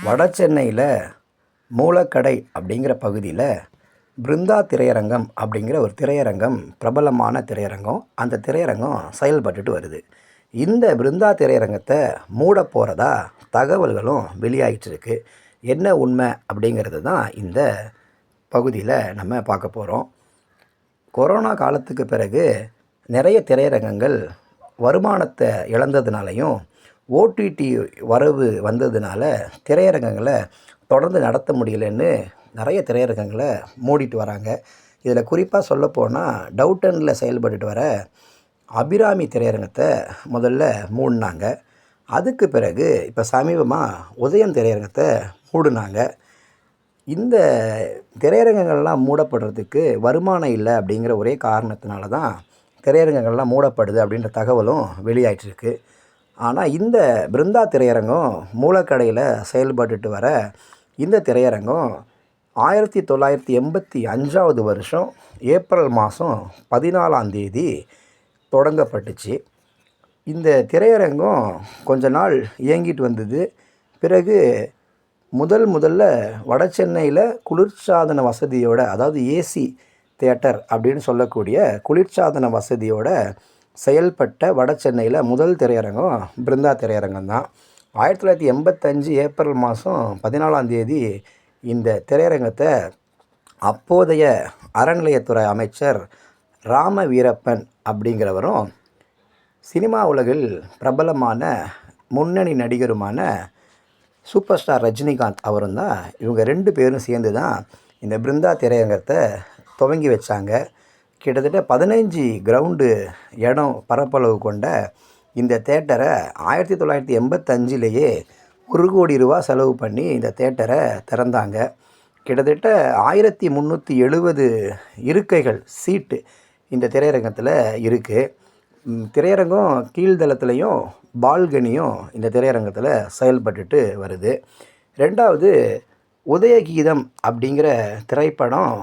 வட சென்னையில் மூலக்கடை அப்படிங்கிற பகுதியில் பிருந்தா திரையரங்கம் அப்படிங்கிற ஒரு திரையரங்கம் பிரபலமான திரையரங்கம். அந்த திரையரங்கம் செயல்பட்டுட்டு வருது. இந்த பிருந்தா திரையரங்கத்தை மூட போகிறதா தகவல்களும் வெளியாகிட்டு இருக்கு. என்ன உண்மை அப்படிங்கிறது தான் இந்த பகுதியில் நம்ம பார்க்க போகிறோம் கொரோனா காலத்துக்கு பிறகு நிறைய திரையரங்கங்கள் வருமானத்தை இழந்ததுனாலையும் ஓடிடி வரவு வந்ததுனால திரையரங்கங்களை தொடர்ந்து நடத்த முடியலன்னு நிறைய திரையரங்கங்களை மூடிட்டு வராங்க. இதில் குறிப்பாக சொல்லப்போனால் டவுட்டனில் செயல்பட்டுட்டு வர அபிராமி திரையரங்கத்தை முதல்ல மூடினாங்க. அதுக்கு பிறகு இப்போ சமீபமாக உதயம் திரையரங்கத்தை மூடினாங்க. இந்த திரையரங்கங்கள்லாம் மூடப்படுறதுக்கு வருமானம் இல்லை அப்படிங்கிற ஒரே காரணத்தினால தான் திரையரங்கங்கள்லாம் மூடப்படுது அப்படின்ற தகவலும் வெளியாயிட்டிருக்கு ஆனால் இந்த பிருந்தா திரையரங்கம் மூலக்கடையில் செயல்பட்டுட்டு வர இந்த திரையரங்கம் ஆயிரத்தி தொள்ளாயிரத்தி எண்பத்தி அஞ்சாவது வருஷம் ஏப்ரல் மாதம் பதினாலாம் தேதி தொடங்கப்பட்டுச்சு. இந்த திரையரங்கம் கொஞ்ச நாள் இயங்கிட்டு வந்தது. பிறகு முதல் முதல்ல வட சென்னையில் குளிர்சாதன வசதியோட அதாவது ஏசி தேட்டர் அப்படின்னு சொல்லக்கூடிய குளிர்சாதன வசதியோட செயல்பட்ட வட சென்னையில் முதல் திரையரங்கம் பிருந்தா திரையரங்கம் தான். ஆயிரத்தி தொள்ளாயிரத்தி எண்பத்தஞ்சு ஏப்ரல் மாதம் பதினாலாம் தேதி இந்த திரையரங்கத்தை அப்போதைய அறநிலையத்துறை அமைச்சர் ராம வீரப்பன் அப்படிங்கிறவரும் சினிமா உலகில் பிரபலமான முன்னணி நடிகருமான சூப்பர் ஸ்டார் ரஜினிகாந்த் அவரும் தான் இவங்க ரெண்டு பேரும் சேர்ந்து தான் இந்த பிருந்தா திரையரங்கத்தை துவங்கி வச்சாங்க. கிட்டத்தட்ட பதினஞ்சு கிரவுண்டு இடம் பரப்பளவு கொண்ட இந்த தேட்டரை ஆயிரத்தி தொள்ளாயிரத்தி எண்பத்தஞ்சிலேயே ஒரு கோடி ரூபா செலவு பண்ணி இந்த தேட்டரை திறந்தாங்க. கிட்டத்தட்ட ஆயிரத்தி முந்நூற்றி எழுபது இருக்கைகள் சீட்டு இந்த திரையரங்கத்தில் இருக்குது திரையரங்கம் கீழ்தளத்துலேயும் பால்கனியும் இந்த திரையரங்கத்தில் செயல்பட்டுட்டு வருது. ரெண்டாவது உதயகீதம் அப்படிங்கிற திரைப்படம்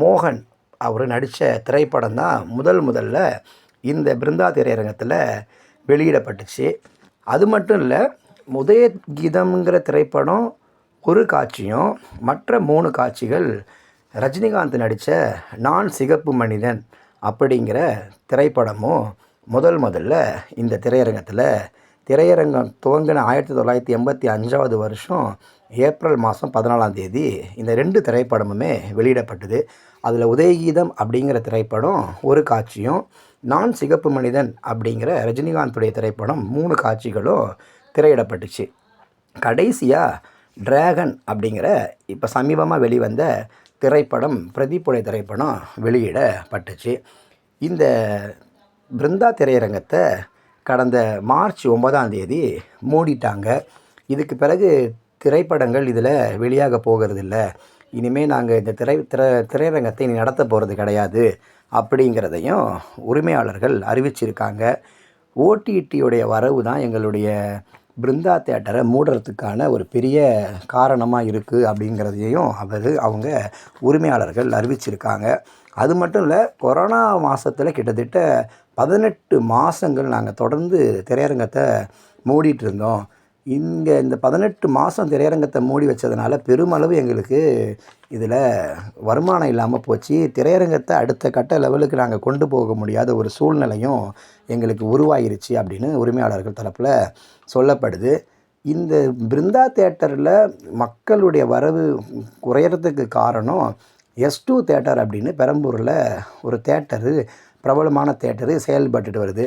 மோகன் அவர் நடித்த திரைப்படம் தான் முதல் முதல்ல இந்த பிருந்தா திரையரங்கத்தில் வெளியிடப்பட்டுச்சு. அது மட்டும் இல்லை உதயகீதம்ங்கிற திரைப்படம் ஒரு காட்சியும் மற்ற மூணு காட்சிகள் ரஜினிகாந்த் நடித்த நான் சிகப்பு மனிதன் அப்படிங்கிற திரைப்படமும் முதல் முதல்ல இந்த திரையரங்கத்தில் திரையரங்கம் துவங்கின ஆயிரத்தி தொள்ளாயிரத்தி எண்பத்தி அஞ்சாவது வருஷம் ஏப்ரல் மாதம் பதினாலாம் தேதி இந்த ரெண்டு திரைப்படமுமே வெளியிடப்பட்டது. அதில் உதயகீதம் அப்படிங்கிற திரைப்படம் ஒரு காட்சியும் நான் சிகப்பு மனிதன் அப்படிங்கிற ரஜினிகாந்துடைய திரைப்படம் மூணு காட்சிகளும் திரையிடப்பட்டுச்சு. கடைசியாக டிராகன் அப்படிங்கிற இப்போ சமீபமாக வெளிவந்த திரைப்படம் பிரதீப்புடைய திரைப்படம் வெளியிடப்பட்டுச்சு. இந்த பிருந்தா திரையரங்கத்தை கடந்த மார்ச் ஒன்பதாம் தேதி மூடிட்டாங்க. இதுக்கு பிறகு திரைப்படங்கள் இதில் வெளியாக போகிறதில்ல. இனிமேல் நாங்கள் இந்த திரை திரை திரையரங்கத்தை நடத்த போகிறது கிடையாது அப்படிங்கிறதையும் உரிமையாளர்கள் அறிவிச்சிருக்காங்க. ஓடிடியுடைய வரவு தான் எங்களுடைய பிருந்தா தேட்டரை மூடுறதுக்கான ஒரு பெரிய காரணமாக இருக்குது அப்படிங்கிறதையும் அவர் அவங்க உரிமையாளர்கள் அறிவிச்சிருக்காங்க. அது மட்டும் இல்லை கொரோனா மாதத்தில் கிட்டத்தட்ட பதினெட்டு மாதங்கள் நாங்கள் தொடர்ந்து திரையரங்கத்தை மூடிட்டு இருந்தோம். இங்கே இந்த பதினெட்டு மாதம் திரையரங்கத்தை மூடி வச்சதுனால பெருமளவு எங்களுக்கு இதில் வருமானம் இல்லாமல் போச்சு. திரையரங்கத்தை அடுத்த கட்ட லெவலுக்கு நாங்கள் கொண்டு போக முடியாத ஒரு சூழ்நிலையும் எங்களுக்கு உருவாயிருச்சு அப்படின்னு உரிமையாளர்கள் தரப்பில் சொல்லப்படுது. இந்த பிருந்தா தேட்டரில் மக்களுடைய வரவு குறையறதுக்கு காரணம் எஸ் டூ தேட்டர் அப்படின்னு பெரம்பூரில் ஒரு தேட்டரு பிரபலமான தேட்டரு செயல்பட்டுட்டு வருது.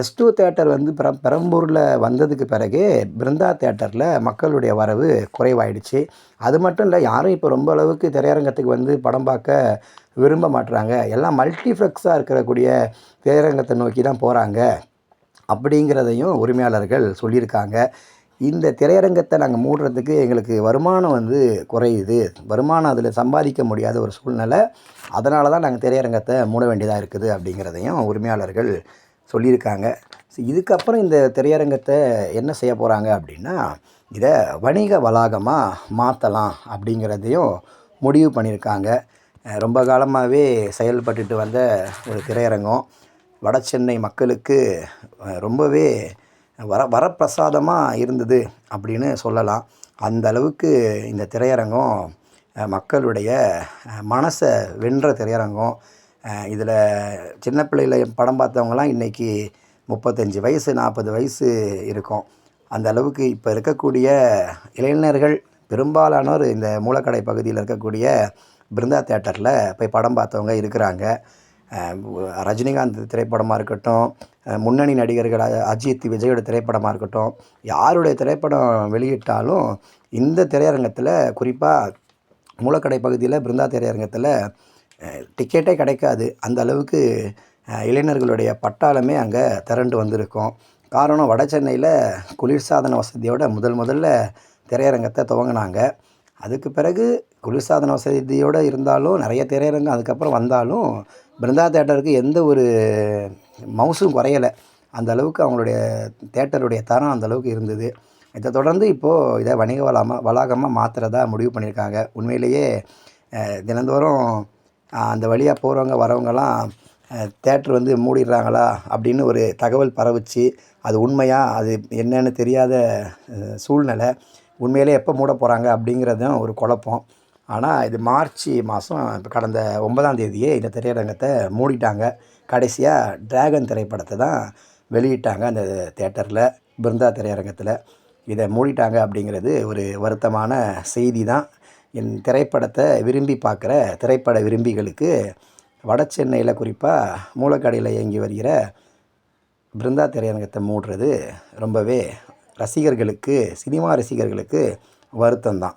எஸ் டூ தேட்டர் வந்து பெர பெரம்பூரில் வந்ததுக்கு பிறகே பிருந்தா தேட்டரில் மக்களுடைய வரவு குறைவாயிடுச்சு. அது மட்டும் இல்லை யாரும் இப்போ ரொம்ப அளவுக்கு திரையரங்கத்துக்கு வந்து படம் பார்க்க விரும்ப மாட்டுறாங்க எல்லாம் மல்டிஃப்ளெக்ஸாக இருக்கக்கூடிய திரையரங்கத்தை நோக்கி தான் போகிறாங்க அப்படிங்கிறதையும் உரிமையாளர்கள் சொல்லியிருக்காங்க. இந்த திரையரங்கத்தை நாங்கள் மூடுறதுக்கு எங்களுக்கு வருமானம் வந்து குறையுது. வருமானம் அதில் சம்பாதிக்க முடியாத ஒரு சூழ்நிலை. அதனால தான் நாங்கள் திரையரங்கத்தை மூட வேண்டியதாக இருக்குது அப்படிங்கிறதையும் உரிமையாளர்கள் சொல்லியிருக்காங்க. ஸோ இதுக்கப்புறம் இந்த திரையரங்கத்தை என்ன செய்ய போகிறாங்க அப்படின்னா இதை வணிக வளாகமாக மாற்றலாம் அப்படிங்கிறதையும் முடிவு பண்ணியிருக்காங்க. ரொம்ப காலமாகவே செயல்பட்டுட்டு வந்த ஒரு திரையரங்கம். வட சென்னை மக்களுக்கு ரொம்பவே வர வரப்பிரசாதமாக இருந்தது அப்படின்னு சொல்லலாம். அந்த அளவுக்கு இந்த திரையரங்கம் மக்களுடைய மனசை வென்ற திரையரங்கம். இதில் சின்ன பிள்ளையில படம் பார்த்தவங்கலாம் இன்றைக்கி முப்பத்தஞ்சு வயசு நாற்பது வயசு இருக்கும். அந்த அளவுக்கு இப்போ இருக்கக்கூடிய இளைஞர்கள் பெரும்பாலானோர் இந்த மூலக்கடை பகுதியில் இருக்கக்கூடிய பிருந்தா தேட்டரில் போய் படம் பார்த்தவங்க இருக்கிறாங்க. ரஜினிகாந்த் திரைப்படமாக இருக்கட்டும் முன்னணி நடிகர்கள் அஜித் விஜயோட திரைப்படமாக இருக்கட்டும் யாருடைய திரைப்படம் வெளியிட்டாலும் இந்த திரையரங்கத்தில் குறிப்பாக மூலக்கடை பகுதியில் பிருந்தா திரையரங்கத்தில் டிக்கெட்டே கிடைக்காது. அந்த அளவுக்கு இளைஞர்களுடைய பட்டாளமே அங்கே திரண்டு வந்திருக்கும். காரணம் வட சென்னையில் குளிர்சாதன வசதியோட முதல் முதல்ல திரையரங்கத்தை துவங்கினாங்க. அதுக்கு பிறகு குளிர்சாதன வசதியோடு இருந்தாலும் நிறைய திரையரங்கம் அதுக்கப்புறம் வந்தாலும் பிருந்தா தேட்டருக்கு எந்த ஒரு மவுசும் குறையலை. அந்த அளவுக்கு அவங்களுடைய தேட்டருடைய தரம் அந்த அளவுக்கு இருந்தது. இதை தொடர்ந்து இப்போது இதை வணிக வளாகமாக வளாகமாக மாற்றுறதா முடிவு பண்ணியிருக்காங்க. உண்மையிலேயே தினந்தோறும் அந்த வழியாக போகிறவங்க வரவங்கலாம் தேட்டர் வந்து மூடிடுறாங்களா அப்படின்னு ஒரு தகவல் பரவுச்சு. அது உண்மையாக அது என்னன்னு தெரியாத சூழ்நிலை. உண்மையிலே எப்போ மூட போகிறாங்க அப்படிங்கிறதும் ஒரு குழப்பம். ஆனால் இது மார்ச் மாதம் இப்போ கடந்த ஒன்பதாம் தேதியே இந்த திரையரங்கத்தை மூடிட்டாங்க. கடைசியாக டிராகன் திரைப்படத்தை தான் வெளியிட்டாங்க அந்த தேட்டரில் பிருந்தா திரையரங்கத்தில். இதை மூடிட்டாங்க அப்படிங்கிறது ஒரு வருத்தமான செய்தி தான். என் திரைப்படத்தை விரும்பி பார்க்குற திரைப்பட விரும்பிகளுக்கு வட சென்னையில் குறிப்பாக மூலக்கடையில் இயங்கி வருகிற பிருந்தா திரையரங்கத்தை மூடுறது ரொம்பவே ரசிகர்களுக்கு சினிமா ரசிகர்களுக்கு வருத்தம் தான்